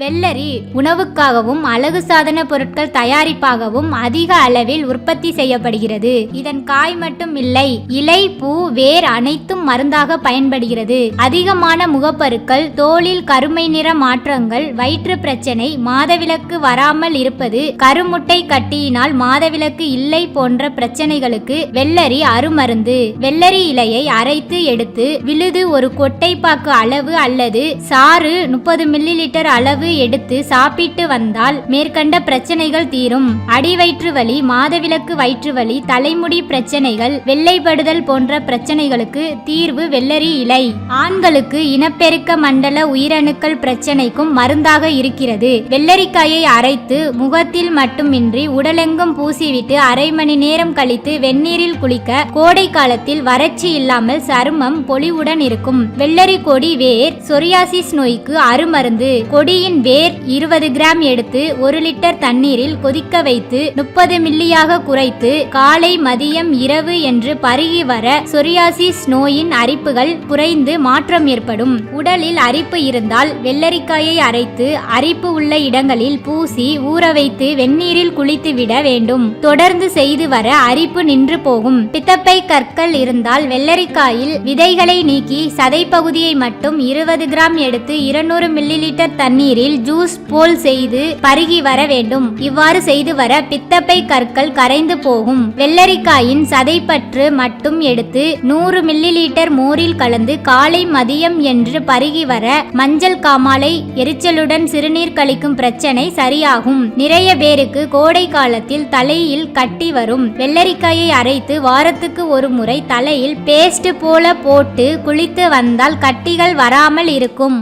வெள்ளரி உணவுக்காகவும் அழகு சாதன பொருட்கள் தயாரிப்பாகவும் அதிக அளவில் உற்பத்தி செய்யப்படுகிறது. இதன் காய் மட்டும் இல்லை இலை பூ வேர் அனைத்தும் மருந்தாக பயன்படுகிறது. அதிகமான முகப்பருக்கள் தோலில் கருமை நிற மாற்றங்கள் வயிற்று பிரச்சனை மாதவிலக்கு வராமல் இருப்பது கருமுட்டை கட்டியினால் மாதவிலக்கு இல்லை போன்ற பிரச்சனைகளுக்கு வெள்ளரி அருமருந்து. வெள்ளரி இலையை அரைத்து எடுத்து விழுது ஒரு கொட்டைப்பாக்கு அளவு அல்லது சாறு முப்பது மில்லி லிட்டர் அளவு எடுத்து சாப்பிட்டு வந்தால் மேற்கண்ட பிரச்சனைகள் தீரும். அடிவயிற்று வலி மாதவிலக்கு வயிற்று வலி தலைமுடி பிரச்சனைகள் வெள்ளைப்படுதல் போன்ற பிரச்சனைகளுக்கு தீர்வு வெள்ளரி இலை. ஆண்களுக்கு இனப்பெருக்க மண்டல உயிரணுக்கள் பிரச்சனைக்கும் மருந்தாக இருக்கிறது. வெள்ளரிக்காயை அரைத்து முகத்தில் மட்டுமின்றி உடலெங்கும் பூசிவிட்டு அரை மணி நேரம் கழித்து வெந்நீரில் குளிக்க கோடை காலத்தில் வறட்சி இல்லாமல் சருமம் பொலிவுடன் இருக்கும். வெள்ளரி கொடி வேர் சொரியாசிஸ் நோய்க்கு அருமருந்து. கொடியின் வேர் இருபது கிராம் எடுத்து ஒரு லிட்டர் தண்ணீரில் கொதிக்க வைத்து முப்பது மில்லியாக குறைத்து காலை மதியம் இரவு என்று பருகி வர சொரியாசிஸ் நோயின் அரிப்புகள் குறைந்து மாற்றம் ஏற்படும். உடலில் அரிப்பு இருந்தால் வெள்ளரிக்காயை அரைத்து அரிப்பு உள்ள இடங்களில் பூசி ஊற வைத்து வெந்நீரில் குளித்து விட வேண்டும். தொடர்ந்து செய்து வர அரிப்பு நின்று போகும். பித்தப்பை கற்கள் இருந்தால் வெள்ளரிக்காயில் விதைகளை நீக்கி சதை பகுதியை மட்டும் இருபது கிராம் எடுத்து இருநூறு மில்லி லிட்டர் தண்ணீரில் ஜூஸ் போல் செய்து பருகி வர வேண்டும். இவ்வாறு செய்து வர பித்தப்பை கற்கள் கரைந்து போகும். வெள்ளரிக்காயின் சதைப்பற்று மட்டும் எடுத்து நூறு மில்லி லிட்டர் மோரில் கலந்து காலை மதியம் என்று பருகி வர மஞ்சள் காமாலை எரிச்சலுடன் சிறுநீர் கழிக்கும் பிரச்சனை சரியாகும். நிறைய பேருக்கு கோடை காலத்தில் தலையில் கட்டி வரும். வெள்ளரிக்காயை அரைத்து வாரத்துக்கு ஒரு முறை தலையில் பேஸ்ட் போல போட்டு குளித்து வந்தால் கட்டிகள் வராமல் இருக்கும்.